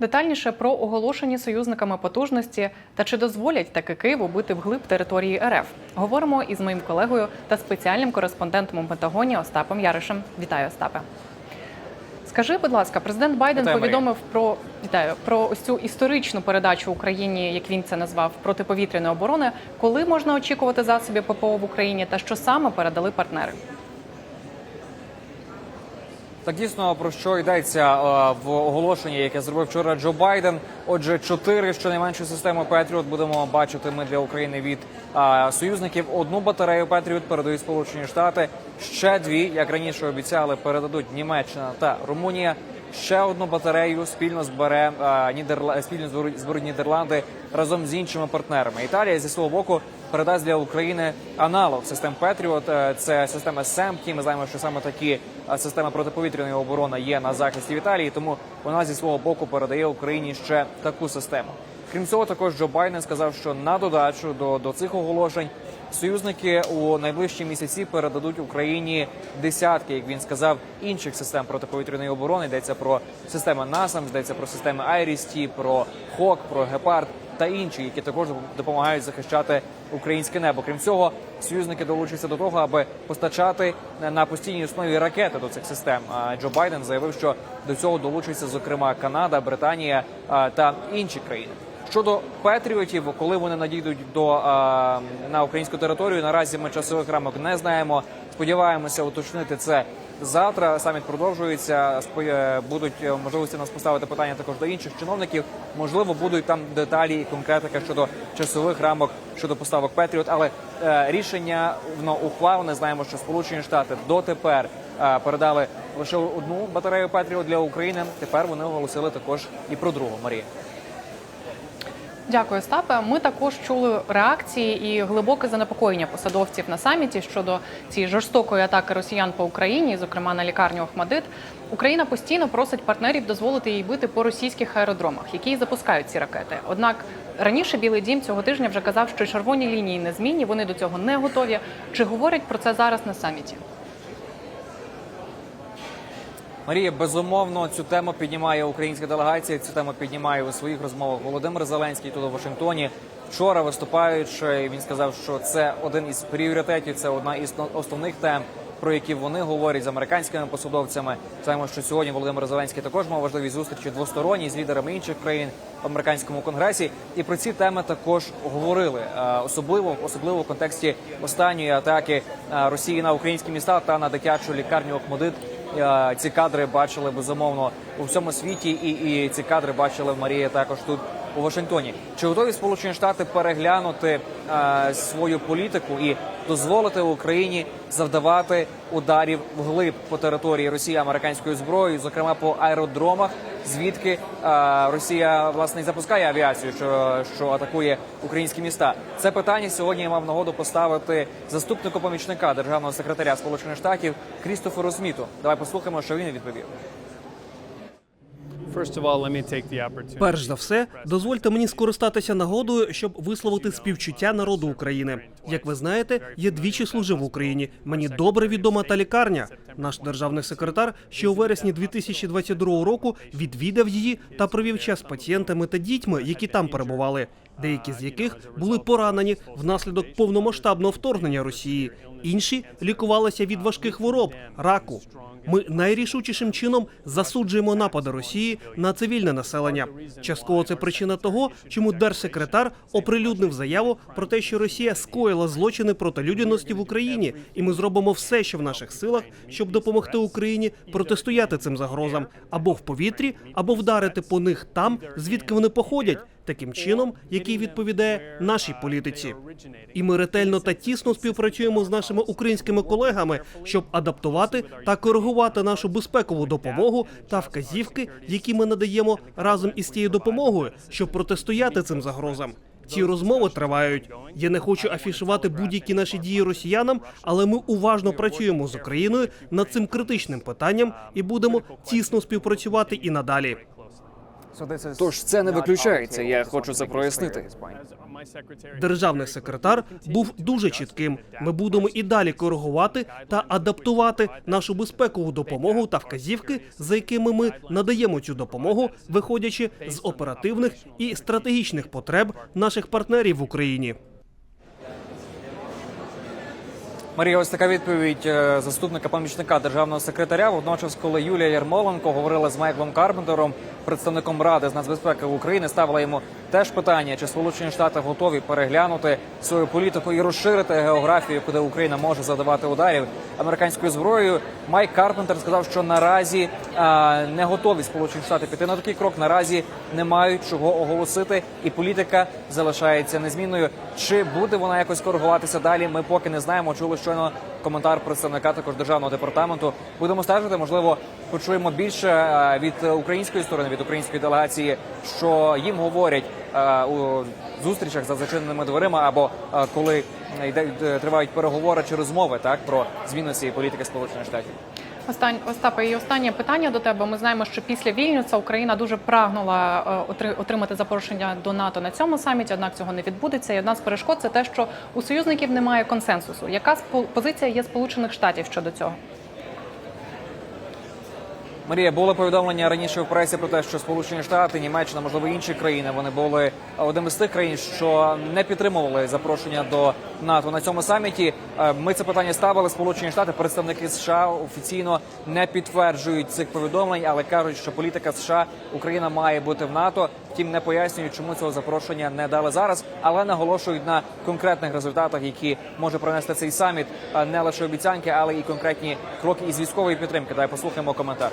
Детальніше про оголошені союзниками потужності та чи дозволять таки Києву бити вглиб території РФ. Говоримо із моїм колегою та спеціальним кореспондентом у Пентагоні Остапом Яришем. Вітаю, Остапе. Скажи, будь ласка, президент Байден Вітаю, Марія. повідомив про вітаю про ось цю історичну передачу Україні, як він це назвав, протиповітряної оборони. Коли можна очікувати засобів ППО в Україні та що саме передали партнери? Так дійсно про що йдеться е, в оголошенні, яке зробив вчора Джо Байден. Отже, чотири щонайменше системи Петріот будемо бачити ми для України від е, союзників. Одну батарею Петріот передають Сполучені Штати. Ще дві, як раніше обіцяли, передадуть Німеччина та Румунія. Ще одну батарею спільно збере е, Нідерла... спільно зберуть- Нідерланди разом з іншими партнерами. Італія зі свого боку передасть для України аналог систем Петріот. Це система СЕМКІ. Ми знаємо, що саме такі системи протиповітряної оборони є на захисті в Італії. Тому вона зі свого боку передає Україні ще таку систему. Крім цього, також Джо Байден сказав, що на додачу до, до цих оголошень союзники у найближчі місяці передадуть Україні десятки, як він сказав, інших систем протиповітряної оборони. Йдеться про системи НАСАМ, йдеться про системи Айрісті, про ХОК, про Гепард та інші, які також допомагають захищати українське небо. Крім цього, союзники долучаться до того, аби постачати на постійній основі ракети до цих систем. Джо Байден заявив, що до цього долучаться зокрема Канада, Британія та інші країни. Щодо Петріотів, коли вони надійдуть до а, на українську територію, наразі ми часових рамок не знаємо. Сподіваємося уточнити це завтра. Саміт продовжується. Е, будуть е, можливості нас поставити питання також до інших чиновників. Можливо, будуть там деталі і конкретика щодо часових рамок щодо поставок Петріот. Але е, рішення воно ухвалене. Знаємо, що Сполучені Штати дотепер е, передали лише одну батарею Петріот для України. Тепер вони оголосили також і про другу Марія. Дякую, Стапе. Ми також чули реакції і глибоке занепокоєння посадовців на саміті щодо цієї жорстокої атаки росіян по Україні, зокрема на лікарню Охмадит. Україна постійно просить партнерів дозволити їй бити по російських аеродромах, які запускають ці ракети. Однак раніше Білий Дім цього тижня вже казав, що червоні лінії незмінні, вони до цього не готові. Чи говорять про це зараз на саміті? Марія, безумовно, цю тему піднімає українська делегація. Цю тему піднімає у своїх розмовах Володимир Зеленський тут у Вашингтоні. Вчора виступаючи, він сказав, що це один із пріоритетів, це одна із основних тем, про які вони говорять з американськими посадовцями. Знаємо, що сьогодні Володимир Зеленський також мав важливі зустрічі двосторонні з лідерами інших країн в американському конгресі. І про ці теми також говорили, Е, особливо особливо в контексті останньої атаки е, Росії на українські міста та на дитячу лікарню Охмадит. Е, Ці кадри бачили безумовно у всьому світі, і, і ці кадри бачили Марія також тут у Вашингтоні. Чи готові Сполучені Штати переглянути е, свою політику і дозволити Україні завдавати ударів вглиб по території Росії американською зброєю, зокрема по аеродромах, звідки е, Росія власне і запускає авіацію, що, що атакує українські міста? Це питання сьогодні я мав нагоду поставити заступнику помічника державного секретаря Сполучених Штатів Крістоферу Сміту. Давай послухаємо, що він відповів. Перш за все, дозвольте мені скористатися нагодою, щоб висловити співчуття народу України. Як ви знаєте, я двічі служив в Україні. Мені добре відома та лікарня. Наш державний секретар ще у вересні 2022 року відвідав її та провів час з пацієнтами та дітьми, які там перебували. Деякі з яких були поранені внаслідок повномасштабного вторгнення Росії. Інші лікувалися від важких хвороб, раку. Ми найрішучішим чином засуджуємо напади Росії на цивільне населення. Частково це причина того, чому держсекретар оприлюднив заяву про те, що Росія скоїла злочини проти людяності в Україні, і ми зробимо все, що в наших силах, щоб допомогти Україні протистояти цим загрозам або в повітрі, або вдарити по них там, звідки вони походять, таким чином, який відповідає нашій політиці. І ми ретельно та тісно співпрацюємо з нашими українськими колегами, щоб адаптувати та коригувати нашу безпекову допомогу та вказівки, які ми надаємо разом із тією допомогою, щоб протистояти цим загрозам. Ці розмови тривають. Я не хочу афішувати будь-які наші дії росіянам, але ми уважно працюємо з Україною над цим критичним питанням і будемо тісно співпрацювати і надалі. Тож це не виключається. Я хочу це прояснити. Державний секретар був дуже чітким. Ми будемо і далі коригувати та адаптувати нашу безпекову допомогу та вказівки, за якими ми надаємо цю допомогу, виходячи з оперативних і стратегічних потреб наших партнерів в Україні. Марія, ось така відповідь е, заступника помічника державного секретаря. Водночас, коли Юлія Ярмоленко говорила з Майклом Карпентером, представником ради з нацбезпеки України, ставила йому теж питання, чи Сполучені Штати готові переглянути свою політику і розширити географію, куди Україна може задавати ударів американською зброєю. Майк Карпентер сказав, що наразі е, не готові Сполучені Штати піти на такий крок. Наразі не мають чого оголосити, і політика залишається незмінною. Чи буде вона якось коригуватися далі? Ми поки не знаємо. Чули щойно коментар представника також державного департаменту. Будемо стежити. Можливо, почуємо більше е, від української сторони, від української делегації, що їм говорять е, у зустрічах за зачиненими дверима, або е, коли йде тривають переговори чи розмови так про зміну цієї політики Сполучених Штатів. Остань Остапе, і останнє питання до тебе. Ми знаємо, що після Вільнюса Україна дуже прагнула е, отримати запрошення до НАТО на цьому саміті, однак цього не відбудеться. І одна з перешкод це те, що у союзників немає консенсусу. Яка позиція є Сполучених Штатів щодо цього? Марія було повідомлення раніше в пресі про те, що Сполучені Штати, Німеччина, можливо, інші країни вони були одним із тих країн, що не підтримували запрошення до НАТО на цьому саміті. Е, Ми це питання ставили. Сполучені Штати, представники США офіційно не підтверджують цих повідомлень, але кажуть, що політика США Україна має бути в НАТО. Втім, не пояснюють, чому цього запрошення не дали зараз, але наголошують на конкретних результатах, які може принести цей саміт. Не лише обіцянки, але і конкретні кроки із військової підтримки. Давай послухаємо коментар.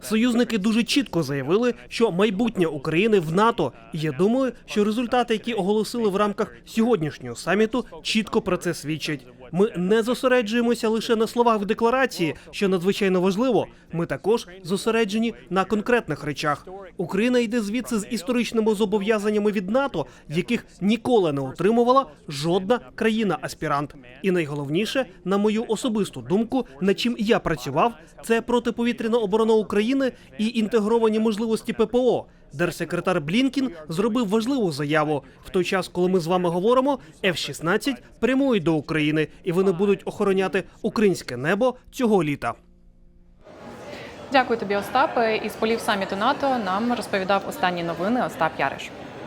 Союзники дуже чітко заявили, що майбутнє України в НАТО. І я думаю, що результати, які оголосили в рамках сьогоднішнього саміту, чітко про це свідчать. Ми не зосереджуємося лише на словах в декларації, що надзвичайно важливо. Ми також зосереджені на конкретних речах. Україна йде звідси з історичними зобов'язаннями від НАТО, яких ніколи не отримувала жодна країна-аспірант. І найголовніше, на мою особисту думку, над чим я працював, це протиповітряна оборона України і інтегровані можливості ППО. Держсекретар Блінкін зробив важливу заяву в той час, коли ми з вами говоримо, F-16 прямують до України, і вони будуть охороняти українське небо цього літа. Дякую тобі, Остапе. Із полів саміту НАТО нам розповідав останні новини Остап Яриш.